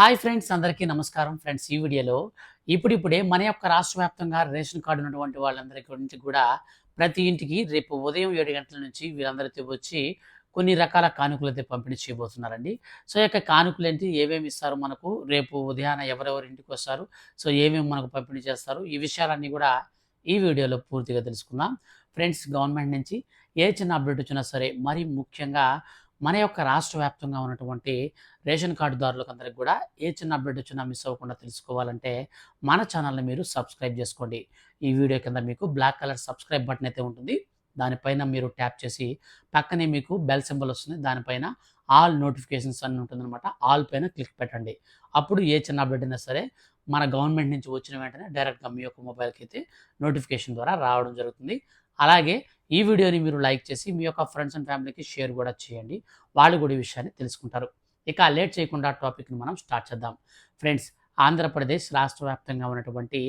Hi friends అందరికీ నమస్కారం friends. ఈ వీడియోలో ఇప్పుడిప్పుడే మన యొక్క రాష్ట్ర వ్యాప్తంగా రేషన్ కార్డు ఉన్నటువంటి వాళ్ళందరి గురించి కూడా ప్రతి ఇంటికి రేపు ఉదయం ఏడు గంటల నుంచి వీరందరితో వచ్చి కొన్ని రకాల కానుకలు అయితే పంపిణీ చేయబోతున్నారండి. సో ఈ యొక్క కానుకలు ఏంటి? ఏమేమి ఇస్తారు మనకు? రేపు ఉదయాన ఎవరెవరి ఇంటికి వస్తారు? సో ఏమేమి మనకు పంపిణీ చేస్తారు? ఈ విషయాలన్నీ కూడా ఈ వీడియోలో పూర్తిగా తెలుసుకుందాం. ఫ్రెండ్స్ గవర్నమెంట్ నుంచి ఏ చిన్న అప్డేట్ వచ్చినా సరే మరి ముఖ్యంగా మన యొక్క రాష్ట్ర వ్యాప్తంగా ఉన్నటువంటి రేషన్ కార్డుదారులకు అందరికి కూడా ఏ చిన్న అప్డేట్ వచ్చినా మిస్ అవ్వకుండా తెలుసుకోవాలంటే మన ఛానల్ని మీరు సబ్స్క్రైబ్ చేసుకోండి. ఈ వీడియో కింద మీకు బ్లాక్ కలర్ సబ్స్క్రైబ్ బటన్ అయితే ఉంటుంది. దానిపైన మీరు ట్యాప్ చేసి పక్కనే మీకు బెల్ సింబల్ వస్తుంది. దానిపైన ఆల్ నోటిఫికేషన్స్ అని ఉంటుందన్నమాట. ఆల్ పైన క్లిక్ పెట్టండి. అప్పుడు ఏ చిన్న అప్డేట్ అయినా సరే మన గవర్నమెంట్ నుంచి వచ్చిన వెంటనే డైరెక్ట్గా మీ యొక్క మొబైల్కి అయితే నోటిఫికేషన్ ద్వారా రావడం జరుగుతుంది. అలాగే ఈ వీడియోని మీరు లైక్ చేసి మీ యొక్క ఫ్రెండ్స్ అండ్ ఫ్యామిలీకి షేర్ కూడా చేయండి. వాళ్ళు కూడా ఈ విషయాన్ని తెలుసుకుంటారు. ఇక లేట్ చేయకుండా టాపిక్ని మనం స్టార్ట్ చేద్దాం. ఫ్రెండ్స్ ఆంధ్రప్రదేశ్ రాష్ట్ర వ్యాప్తంగా ఉన్నటువంటి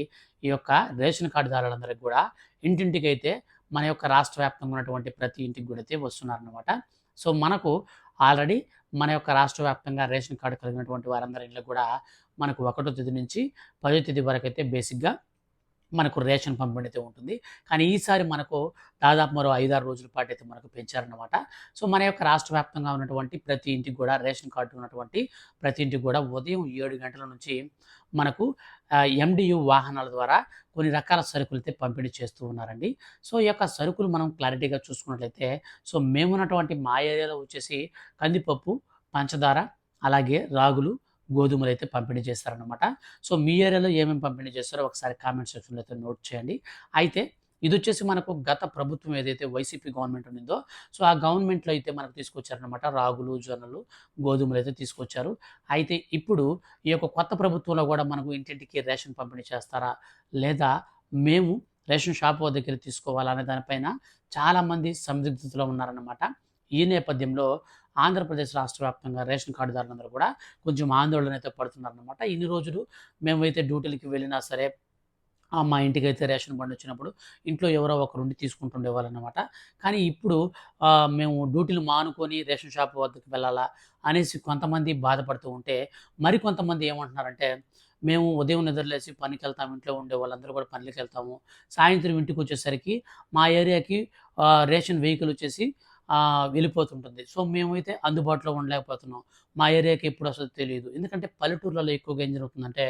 ఈ యొక్క రేషన్ కార్డుదారులందరికీ కూడా ఇంటింటికి అయితే మన యొక్క రాష్ట్ర వ్యాప్తంగా ఉన్నటువంటి ప్రతి ఇంటికి కూడా అయితే వస్తున్నారనమాట సో మనకు ఆల్రెడీ మన యొక్క రాష్ట్ర వ్యాప్తంగా రేషన్ కార్డు కలిగినటువంటి వారందరి ఇళ్ళకు కూడా మనకు ఒకటో తేదీ నుంచి పదో తేదీ వరకు అయితే బేసిక్గా మనకు రేషన్ పంపిణీ అయితే ఉంటుంది. కానీ ఈసారి మనకు దాదాపు మరో ఐదారు రోజుల పాటు అయితే మనకు పెంచారనమాట సో మన యొక్క రాష్ట్ర వ్యాప్తంగా ఉన్నటువంటి ప్రతి ఇంటికి కూడా రేషన్ కార్డు ఉన్నటువంటి ప్రతి ఇంటికి కూడా ఉదయం ఏడు గంటల నుంచి మనకు ఎండియు వాహనాల ద్వారా కొన్ని రకాల సరుకులు అయితే పంపిణీ చేస్తూ ఉన్నారండి. సో ఈ యొక్క సరుకులు మనం క్లారిటీగా చూసుకున్నట్లయితే సో మేమున్నటువంటి మా ఏరియాలో వచ్చేసి కందిపప్పు పంచదార అలాగే రాగులు గోధుమలు అయితే పంపిణీ చేస్తారనమాట సో మీ ఏరియాలో ఏమేమి పంపిణీ చేస్తారో ఒకసారి కామెంట్ సెక్షన్లో అయితే నోట్ చేయండి. అయితే ఇది వచ్చేసి మనకు గత ప్రభుత్వం ఏదైతే వైసీపీ గవర్నమెంట్ ఉండిందో సో ఆ గవర్నమెంట్లో అయితే మనకు తీసుకొచ్చారనమాట రాగులు జొన్నలు గోధుమలు అయితే తీసుకొచ్చారు. అయితే ఇప్పుడు ఈ యొక్క కొత్త ప్రభుత్వంలో కూడా మనకు ఇంటింటికి రేషన్ పంపిణీ చేస్తారా? లేదా మేము రేషన్ షాప్ దగ్గర తీసుకోవాలా అనే దానిపైన చాలామంది సందిగ్ధతలో ఉన్నారన్నమాట. ఈ నేపథ్యంలో ఆంధ్రప్రదేశ్ రాష్ట్ర వ్యాప్తంగా రేషన్ కార్డుదారులందరూ కూడా కొంచెం ఆందోళన అయితే పడుతున్నారనమాట ఇన్ని రోజులు మేమైతే డ్యూటీలకి వెళ్ళినా సరే మా ఇంటికి అయితే రేషన్ బండి వచ్చినప్పుడు ఇంట్లో ఎవరో ఒకరు ఉండి తీసుకుంటుండేవాళ్ళనమాట కానీ ఇప్పుడు మేము డ్యూటీలు మానుకొని రేషన్ షాప్ వద్దకు వెళ్ళాలా అనేసి కొంతమంది బాధపడుతూ ఉంటే మరి కొంతమంది ఏమంటున్నారంటే మేము ఉదయం నిద్రలేసి పనికి వెళ్తాము ఇంట్లో ఉండే వాళ్ళందరూ కూడా పనులకు వెళ్తాము సాయంత్రం ఇంటికి వచ్చేసరికి మా ఏరియాకి రేషన్ వెహికల్ వచ్చేసి వెళ్ళిపోతుంటుంది. సో మేమైతే అందుబాటులో ఉండలేకపోతున్నాం. మా ఏరియాకి ఎప్పుడు అసలు తెలియదు. ఎందుకంటే పల్లెటూర్లలో ఎక్కువగా ఏం జరుగుతుందంటే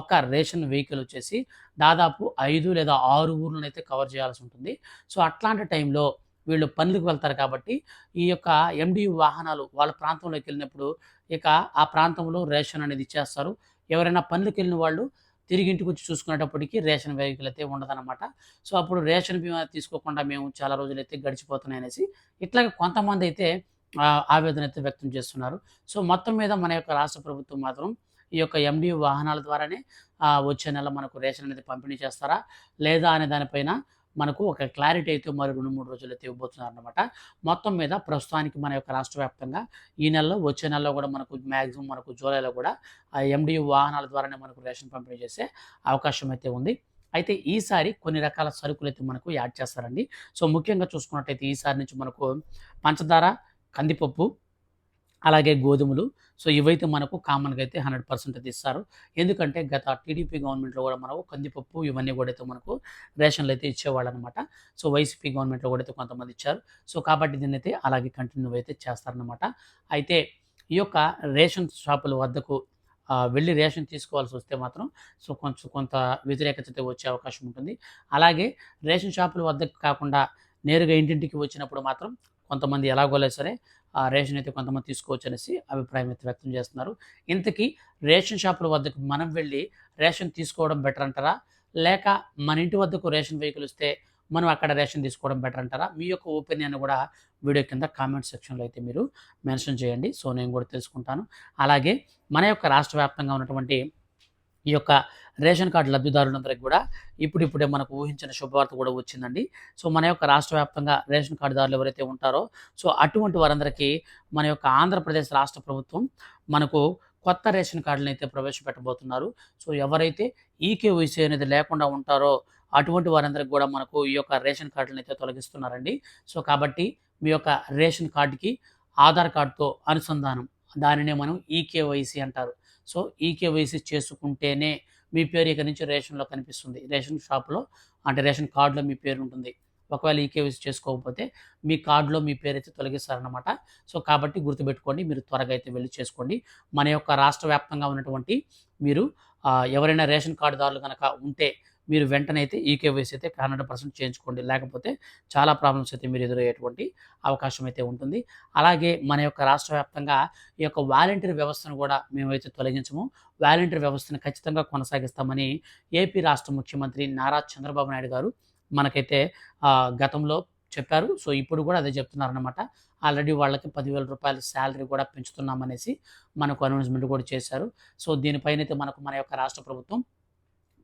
ఒక రేషన్ వెహికల్ వచ్చేసి దాదాపు ఐదు లేదా ఆరు ఊర్లను అయితే కవర్ చేయాల్సి ఉంటుంది. సో అట్లాంటి టైంలో వీళ్ళు పనులకు వెళ్తారు కాబట్టి ఈ యొక్క ఎండి వాహనాలు వాళ్ళ ప్రాంతంలోకి వెళ్ళినప్పుడు ఇక ఆ ప్రాంతంలో రేషన్ అనేది ఇచ్చేస్తారు. ఎవరైనా పనులకు వెళ్ళిన వాళ్ళు తిరిగి ఇంటికి వచ్చి చూసుకునేటప్పటికి రేషన్ వెహికల్ అయితే ఉండదన్నమాట. సో అప్పుడు రేషన్ బీమా తీసుకోకుండా మేము చాలా రోజులైతే గడిచిపోతున్నాయి అనేసి ఇట్లాగే కొంతమంది అయితే ఆవేదన అయితే వ్యక్తం చేస్తున్నారు. సో మొత్తం మీద మన యొక్క రాష్ట్ర ప్రభుత్వం మాత్రం ఈ యొక్క ఎండి వాహనాల ద్వారానే వచ్చే నెల మనకు రేషన్ అనేది పంపిణీ చేస్తారా? లేదా అనే దానిపైన మనకు ఒక క్లారిటీ అయితే మరి రెండు మూడు రోజులు అయితే ఇవ్వబోతున్నారు అనమాట మొత్తం మీద ప్రస్తుతానికి మన యొక్క రాష్ట్ర వ్యాప్తంగా ఈ నెలలో వచ్చే నెలలో కూడా మనకు మ్యాక్సిమం మనకు జూలైలో కూడా ఆ ఎండి వాహనాల ద్వారానే మనకు రేషన్ పంపిణీ చేసే అవకాశం అయితే ఉంది. అయితే ఈసారి కొన్ని రకాల సరుకులు అయితే మనకు యాడ్ చేస్తారండి. సో ముఖ్యంగా చూసుకున్నట్టయితే ఈసారి నుంచి మనకు పంచదార కందిపప్పు అలాగే గోధుమలు. సో ఇవైతే మనకు కామన్గా అయితే హండ్రెడ్ పర్సెంట్ అయితే ఇస్తారు. ఎందుకంటే గత టీడీపీ గవర్నమెంట్లో కూడా మనకు కందిపప్పు ఇవన్నీ కూడా అయితే మనకు రేషన్లు అయితే ఇచ్చేవాళ్ళు అనమాట సో వైసీపీ గవర్నమెంట్లో కూడా అయితే కొంతమంది ఇచ్చారు. సో కాబట్టి దీన్ని అయితే అలాగే కంటిన్యూ అయితే చేస్తారనమాట. అయితే ఈ యొక్క రేషన్ షాపుల వద్దకు వెళ్ళి రేషన్ తీసుకోవాల్సి వస్తే మాత్రం సో కొంచెం కొంత వ్యతిరేకత అయితే వచ్చే అవకాశం ఉంటుంది. అలాగే రేషన్ షాపుల వద్దకు కాకుండా నేరుగా ఇంటింటికి వచ్చినప్పుడు మాత్రం కొంతమంది ఎలాగోలే సరే ఆ రేషన్ అయితే కొంతమంది తీసుకోవచ్చు అనేసి అభిప్రాయం అయితే వ్యక్తం చేస్తున్నారు. ఇంతకీ రేషన్ షాపుల వద్దకు మనం వెళ్ళి రేషన్ తీసుకోవడం బెటర్ అంటారా? లేక మన ఇంటి వద్దకు రేషన్ వెహికల్ వస్తే మనం అక్కడ రేషన్ తీసుకోవడం బెటర్ అంటారా? మీ యొక్క ఒపీనియన్ కూడా వీడియో కింద కామెంట్ సెక్షన్లో అయితే మీరు మెన్షన్ చేయండి. సో నేను కూడా తెలుసుకుంటాను. అలాగే మన యొక్క రాష్ట్ర వ్యాప్తంగా ఉన్నటువంటి ఈ యొక్క రేషన్ కార్డు లబ్ధిదారులందరికీ కూడా ఇప్పుడిప్పుడే మనకు ఊహించిన శుభవార్త కూడా వచ్చిందండి. సో మన యొక్క రాష్ట్ర వ్యాప్తంగా రేషన్ కార్డుదారులు ఎవరైతే ఉంటారో సో అటువంటి వారందరికీ మన యొక్క ఆంధ్రప్రదేశ్ రాష్ట్ర ప్రభుత్వం మనకు కొత్త రేషన్ కార్డులను అయితే ప్రవేశపెట్టబోతున్నారు. సో ఎవరైతే ఈకేవైసీ అనేది లేకుండా ఉంటారో అటువంటి వారందరికీ కూడా మనకు ఈ యొక్క రేషన్ కార్డులను అయితే తొలగిస్తున్నారండి. సో కాబట్టి మీ యొక్క రేషన్ కార్డుకి ఆధార్ కార్డుతో అనుసంధానం దానినే మనం ఈకేవైసీ అంటారు. సో ఈకేవైసీ చేసుకుంటేనే మీ పేరు ఇక నుంచి రేషన్లో కనిపిస్తుంది. రేషన్ షాప్లో అంటే రేషన్ కార్డులో మీ పేరు ఉంటుంది. ఒకవేళ ఈకేవైసీ చేసుకోకపోతే మీ కార్డులో మీ పేరు అయితే తొలగిస్తారనమాట సో కాబట్టి గుర్తుపెట్టుకోండి మీరు త్వరగా అయితే వెళ్ళి చేసుకోండి. మన యొక్క రాష్ట్ర వ్యాప్తంగా ఉన్నటువంటి మీరు ఎవరైనా రేషన్ కార్డుదారులు కనుక ఉంటే మీరు వెంటనే అయితే ఈ కేవైసీ అయితే హండ్రెడ్ పర్సెంట్ చేయించుకోండి. లేకపోతే చాలా ప్రాబ్లమ్స్ అయితే మీరు ఎదురయ్యేటువంటి అవకాశం అయితే ఉంటుంది. అలాగే మన యొక్క రాష్ట్ర వ్యాప్తంగా ఈ యొక్క వాలంటీర్ వ్యవస్థను కూడా మేమైతే తొలగించము. వాలంటీర్ వ్యవస్థను ఖచ్చితంగా కొనసాగిస్తామని ఏపీ రాష్ట్ర ముఖ్యమంత్రి నారా చంద్రబాబు నాయుడు గారు మనకైతే గతంలో చెప్పారు. సో ఇప్పుడు కూడా అదే చెప్తున్నారనమాట ఆల్రెడీ వాళ్ళకి పదివేల రూపాయల శాలరీ కూడా పెంచుతున్నామనేసి మనకు అనౌన్స్మెంట్ కూడా చేశారు. సో దీనిపైన అయితే మనకు మన యొక్క రాష్ట్ర ప్రభుత్వం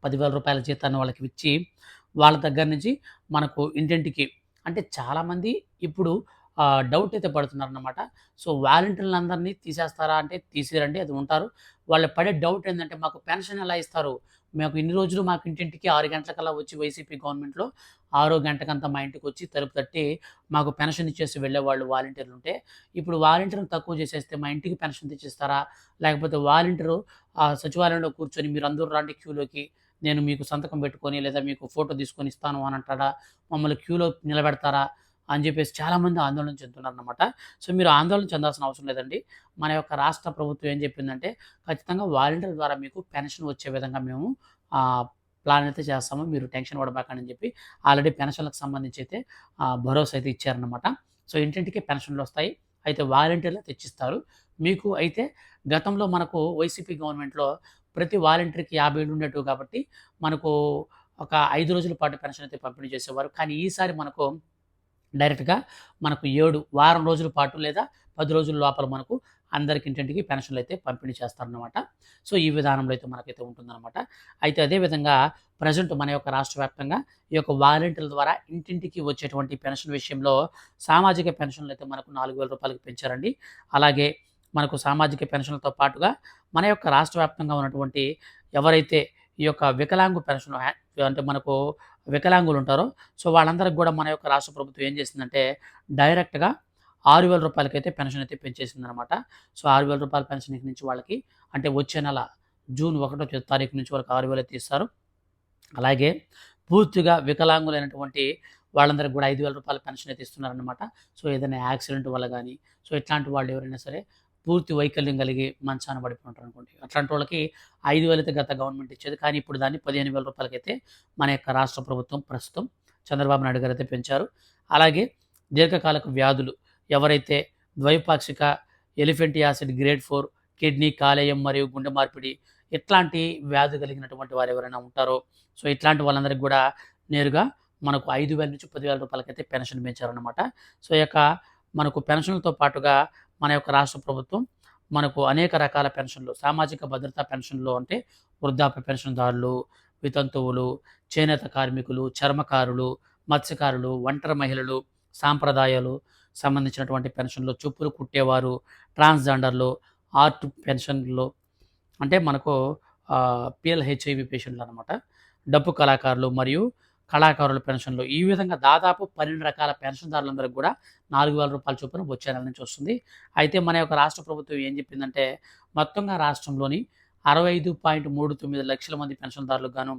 పదివేల రూపాయల జీతాన్ని వాళ్ళకి ఇచ్చి వాళ్ళ దగ్గర నుంచి మనకు ఇంటింటికి అంటే చాలామంది ఇప్పుడు డౌట్ అయితే పడుతున్నారనమాట సో వాలంటీర్లందరినీ తీసేస్తారా అంటే తీసేరండి అది ఉంటారు. వాళ్ళు పడే డౌట్ ఏంటంటే మాకు పెన్షన్ ఎలా ఇస్తారు? మాకు ఇన్ని రోజులు మాకు ఇంటింటికి ఆరు గంటలకల్లా వచ్చి వైసీపీ గవర్నమెంట్లో ఆరో గంటకంతా మా ఇంటికి వచ్చి తలుపు తట్టి మాకు పెన్షన్ ఇచ్చేసి వెళ్ళేవాళ్ళు వాలంటీర్లు ఉంటే ఇప్పుడు వాలంటీర్ని తక్కువ చేసేస్తే మా ఇంటికి పెన్షన్ తెచ్చిస్తారా? లేకపోతే వాలంటీరు సచివాలయంలో కూర్చొని మీరు అందరూ రాండి క్యూలోకి నేను మీకు సంతకం పెట్టుకొని లేదా మీకు ఫోటో తీసుకొని ఇస్తాను అని అంటాడా? మమ్మల్ని క్యూలో నిలబెడతారా? అని చెప్పేసి చాలామంది ఆందోళన చెందుతున్నారనమాట సో మీరు ఆందోళన చెందాల్సిన అవసరం లేదండి. మన యొక్క రాష్ట్ర ప్రభుత్వం ఏం చెప్పిందంటే ఖచ్చితంగా వాలంటీర్ ద్వారా మీకు పెన్షన్ వచ్చే విధంగా మేము ప్లాన్ అయితే చేస్తాము. మీరు టెన్షన్ పడబాకండి చెప్పి ఆల్రెడీ పెన్షన్లకు సంబంధించి అయితే భరోసా అయితే ఇచ్చారనమాట సో ఇంటింటికి పెన్షన్లు వస్తాయి. అయితే వాలంటీర్లు తెచ్చిస్తారు. మీకు అయితే గతంలో మనకు వైసీపీ గవర్నమెంట్లో ప్రతి వాలంటీర్కి యాభై ఏళ్ళు ఉండేటివి కాబట్టి మనకు ఒక ఐదు రోజుల పాటు పెన్షన్ అయితే పంపిణీ చేసేవారు. కానీ ఈసారి మనకు డైరెక్ట్గా మనకు ఏడు వారం రోజుల పాటు లేదా పది రోజుల లోపల మనకు అందరికి ఇంటింటికి పెన్షన్లు అయితే పంపిణీ చేస్తారన్నమాట. సో ఈ విధానంలో అయితే మనకైతే ఉంటుందన్నమాట. అయితే అదేవిధంగా ప్రజెంట్ మన యొక్క రాష్ట్ర వ్యాప్తంగా ఈ యొక్క వాలంటీర్ల ద్వారా ఇంటింటికి వచ్చేటువంటి పెన్షన్ విషయంలో సామాజిక పెన్షన్లు అయితే మనకు నాలుగు వేల రూపాయలకు పెంచారండి. అలాగే మనకు సామాజిక పెన్షన్లతో పాటుగా మన యొక్క రాష్ట్ర వ్యాప్తంగా ఉన్నటువంటి ఎవరైతే ఈ యొక్క వికలాంగు పెన్షన్ అంటే మనకు వికలాంగులు ఉంటారో సో వాళ్ళందరికి కూడా మన యొక్క రాష్ట్ర ప్రభుత్వం ఏం చేసిందంటే డైరెక్ట్గా ఆరు వేల రూపాయలకైతే పెన్షన్ అయితే పెంచేసింది అనమాట సో ఆరు వేల రూపాయల పెన్షన్ నుంచి వాళ్ళకి అంటే వచ్చే నెల జూన్ ఒకటో తారీఖు నుంచి వాళ్ళకి ఆరు వేలు అయితే ఇస్తారు అలాగే పూర్తిగా వికలాంగులైనటువంటి వాళ్ళందరికీ కూడా ఐదు వేల రూపాయల పెన్షన్ అయితే ఇస్తున్నారనమాట సో ఏదైనా యాక్సిడెంట్ వల్ల కానీ సో ఇట్లాంటి వాళ్ళు ఎవరైనా సరే పూర్తి వైకల్యం కలిగి మంచాన పడిపోయి అనుకోండి అట్లాంటి వాళ్ళకి ఐదు వేలైతే గత గవర్నమెంట్ ఇచ్చేది. కానీ ఇప్పుడు దాన్ని పదిహేను వేల రూపాయలకైతే మన యొక్క రాష్ట్ర ప్రభుత్వం ప్రస్తుతం చంద్రబాబు నాయుడు గారు అయితే పెంచారు. అలాగే దీర్ఘకాలిక వ్యాధులు ఎవరైతే ద్వైపాక్షిక elephant acid grade four kidney కాలేయం మరియు గుండె మార్పిడి ఇట్లాంటి వ్యాధి కలిగినటువంటి వారు ఎవరైనా ఉంటారో సో ఇట్లాంటి వాళ్ళందరికీ కూడా నేరుగా మనకు ఐదు వేల నుంచి పదివేల రూపాయలకైతే పెన్షన్ పెంచారనమాట సో ఈ యొక్క మనకు పెన్షన్లతో పాటుగా మన యొక్క రాష్ట్ర ప్రభుత్వం మనకు అనేక రకాల పెన్షన్లు సామాజిక భద్రతా పెన్షన్లు అంటే వృద్ధాప్య పెన్షన్దారులు వితంతువులు చేనేత కార్మికులు చర్మకారులు మత్స్యకారులు ఒంటరి మహిళలు సాంప్రదాయాలు సంబంధించినటువంటి పెన్షన్లు చెప్పులు కుట్టేవారు ట్రాన్స్జెండర్లు ఆర్ట్ పెన్షన్లు అంటే మనకు పిఎల్హెచ్ఐవి పేషెంట్లు అనమాట డప్పు కళాకారులు మరియు కళాకారుల పెన్షన్లు. ఈ విధంగా దాదాపు పన్నెండు రకాల పెన్షన్దారులందరికీ కూడా నాలుగు వేల రూపాయల చొప్పున వచ్చే నెల నుంచి వస్తుంది. అయితే మన యొక్క రాష్ట్ర ప్రభుత్వం ఏం చెప్పిందంటే మొత్తంగా రాష్ట్రంలోని అరవై ఐదు పాయింట్ మూడు తొమ్మిది లక్షల మంది పెన్షన్దారులకు గాను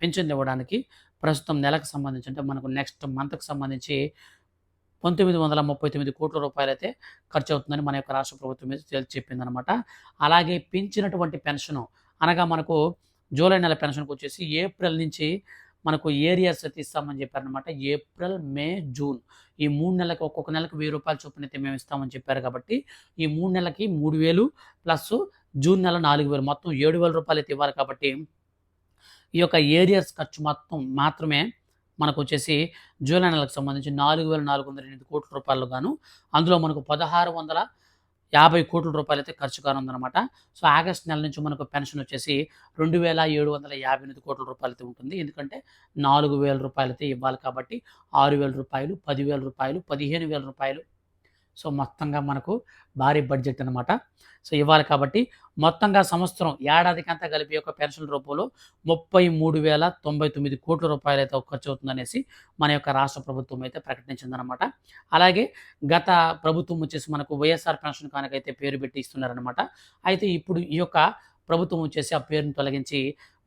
పెన్షన్లు ఇవ్వడానికి ప్రస్తుతం నెలకు సంబంధించి అంటే మనకు నెక్స్ట్ మంత్కి సంబంధించి పంతొమ్మిది వందల ముప్పై తొమ్మిది కోట్ల రూపాయలు అయితే ఖర్చు అవుతుందని మన యొక్క రాష్ట్ర ప్రభుత్వం మీద చెప్పిందనమాట అలాగే పెంచినటువంటి పెన్షన్ అనగా మనకు జూలై నెల పెన్షన్కి వచ్చేసి ఏప్రిల్ నుంచి మనకు ఏరియాస్ అయితే ఇస్తామని చెప్పారనమాట ఏప్రిల్ మే జూన్. ఈ మూడు నెలలకు ఒక్కొక్క నెలకు వెయ్యి రూపాయల చొప్పున అయితే మేము ఇస్తామని చెప్పారు కాబట్టి ఈ మూడు నెలలకి మూడు వేలు ప్లస్ జూన్ నెల నాలుగు వేలు. మొత్తం ఏడు వేల రూపాయలు అయితే ఇవ్వాలి కాబట్టి ఈ యొక్క ఏరియర్స్ ఖర్చు మొత్తం మాత్రమే మనకు వచ్చేసి జూలై నెలకు సంబంధించి నాలుగు వేల నాలుగు వందల ఎనిమిది కోట్ల రూపాయలు గాను అందులో మనకు పదహారు వందల యాభై కోట్ల రూపాయలు అయితే ఖర్చు కానుందనమాట సో ఆగస్ట్ నెల నుంచి మనకు పెన్షన్ వచ్చేసి రెండు వేల ఏడు వందల యాభై ఎనిమిది కోట్ల రూపాయలు అయితే ఉంటుంది. ఎందుకంటే నాలుగు వేల రూపాయలు అయితే ఇవ్వాలి కాబట్టి ఆరు వేల రూపాయలు పదివేల రూపాయలు పదిహేను వేల రూపాయలు సో మొత్తంగా మనకు భారీ బడ్జెట్ అనమాట సో ఇవ్వాలి కాబట్టి మొత్తంగా సంవత్సరం ఏడాదికంతా కలిపి యొక్క పెన్షన్ రూపంలో ముప్పై మూడు వేల తొంభై తొమ్మిది కోట్ల రూపాయలు అయితే ఖర్చు అవుతుందనేసి మన యొక్క రాష్ట్ర ప్రభుత్వం అయితే ప్రకటించిందనమాట అలాగే గత ప్రభుత్వం వచ్చేసి మనకు వైఎస్ఆర్ పెన్షన్ కానకైతే పేరు పెట్టి ఇస్తున్నారనమాట అయితే ఇప్పుడు ఈ యొక్క ప్రభుత్వం వచ్చేసి ఆ పేరును తొలగించి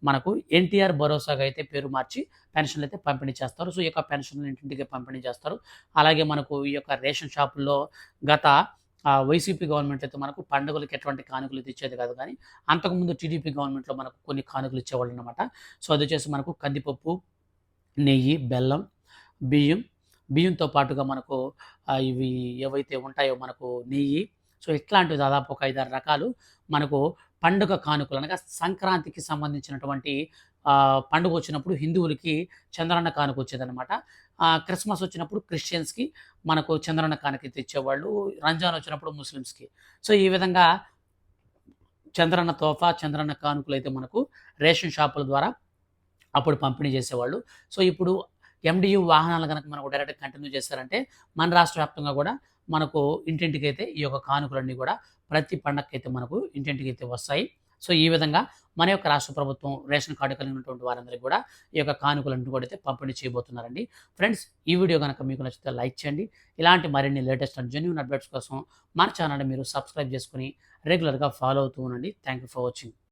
మనకు ఎన్టీఆర్ భరోసాగా అయితే పేరు మార్చి పెన్షన్లు అయితే పంపిణీ చేస్తారు. సో ఈ యొక్క పెన్షన్లు ఇంటింటికి పంపిణీ చేస్తారు. అలాగే మనకు ఈ యొక్క రేషన్ షాపుల్లో గత వైసీపీ గవర్నమెంట్ అయితే మనకు పండుగలకు ఎటువంటి కానుకలు ఇచ్చేది కాదు కానీ అంతకుముందు టీడీపీ గవర్నమెంట్లో మనకు కొన్ని కానుకలు ఇచ్చేవాళ్ళు అనమాట సో అది వచ్చేసి మనకు కందిపప్పు నెయ్యి బెల్లం బియ్యం బియ్యంతో పాటుగా మనకు ఇవి ఏవైతే ఉంటాయో మనకు నెయ్యి. సో ఇట్లాంటివి దాదాపు ఒక ఐదారు రకాలు మనకు పండుగ కానుకలు అనగా సంక్రాంతికి సంబంధించినటువంటి పండుగ వచ్చినప్పుడు హిందువులకి చంద్రన్న కానుక వచ్చేదన్నమాట. క్రిస్మస్ వచ్చినప్పుడు క్రిస్టియన్స్కి మనకు చంద్రన్న కానుక తెచ్చేవాళ్ళు రంజాన్ వచ్చినప్పుడు ముస్లిమ్స్కి. సో ఈ విధంగా చంద్రన్న తోఫా చంద్రన్న కానుకలు అయితే మనకు రేషన్ షాపుల ద్వారా అప్పుడు పంపిణీ చేసేవాళ్ళు. సో ఇప్పుడు ఎండియు వాహనాలు కనుక మనకు డైరెక్ట్ కంటిన్యూ చేశారంటే మన రాష్ట్ర వ్యాప్తంగా కూడా మనకు ఇంటింటికి అయితే ఈ యొక్క కానుకలన్నీ కూడా ప్రతి పండగకి అయితే మనకు ఇంటింటికి అయితే వస్తాయి. సో ఈ విధంగా మన యొక్క రాష్ట్ర ప్రభుత్వం రేషన్ కార్డు కలిగినటువంటి వారందరికీ కూడా ఈ యొక్క కానుకలన్నీ కూడా అయితే పంపిణీ చేయబోతున్నారండి. ఫ్రెండ్స్ ఈ వీడియో కనుక మీకు నచ్చితే లైక్ చేయండి. ఇలాంటి మరిన్ని లేటెస్ట్ అండ్ జెన్యున్ అప్డేట్స్ కోసం మన ఛానల్ని మీరు సబ్స్క్రైబ్ చేసుకుని రెగ్యులర్గా ఫాలో అవుతూ ఉండండి. Thank you for watching.